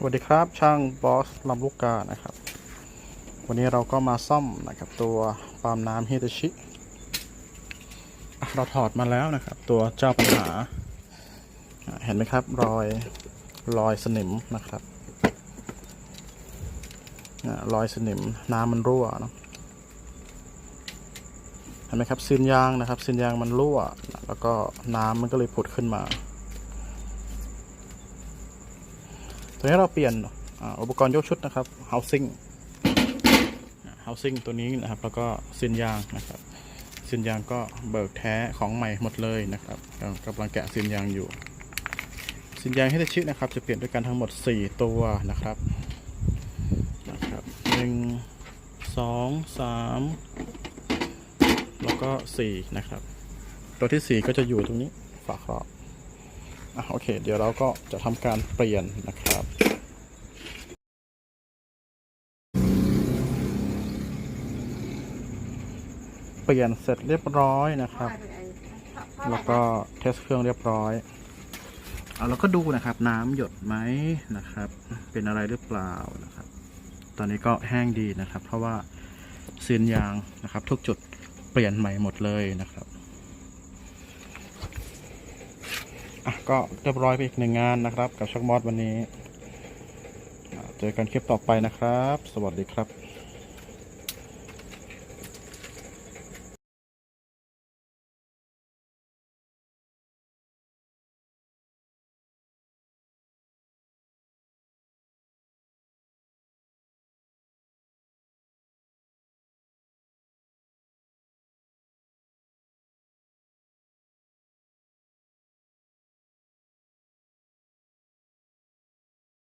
สวัสดีครับ ช่างบอสลำลูกกานะครับ วันนี้เราก็มาซ่อมนะครับตัวปาล์มน้ำฮิตาชิ เราถอดมาแล้วนะครับ ตัวเจ้าปัญหา เห็นไหมครับ รอยรอยสนิมนะครับอ่รอยสนิมน้ำมันรั่วเนะเห็นไหมครับซีนยางนะครับซีนยางมันรั่ว แล้วก็น้ำมันก็เลยผุดขึ้นมา ตัวนี้เราเปลี่ยนอุปกรณ์ยกชุดนะครับ housing housing ตัวนี้นะครับ แล้วก็ซินยางนะครับซินยางก็เบิกแท้ของใหม่หมดเลยนะครับกำลังแกะซินยางอยู่ซินยางให้ได้ชินะครับ จะเปลี่ยนด้วยกันทั้งหมด 4 ตัวนะครับนะครับหนึ่งสองสามแล้วก็สี่นะครับ ตัวที่สี่ก็จะอยู่ตรงนี้ฝาครอบ โอเค เดี๋ยวเราก็จะทำการเปลี่ยนนะครับเปลี่ยนเสร็จเรียบร้อยนะครับ แล้วก็เทสเครื่องเรียบร้อยเอาเราก็ดูนะครับ น้ำหยดไหมนะครับ เป็นอะไรหรือเปล่านะครับ ตอนนี้ก็แห้งดีนะครับ เพราะว่าซีนยางนะครับ ทุกจุดเปลี่ยนใหม่หมดเลยนะครับ อะก็เรียบร้อยไปอีกหนึ่งงานนะครับ กับช่องมอดวันนี้ เจอกันคลิปต่อไปนะครับ สวัสดีครับ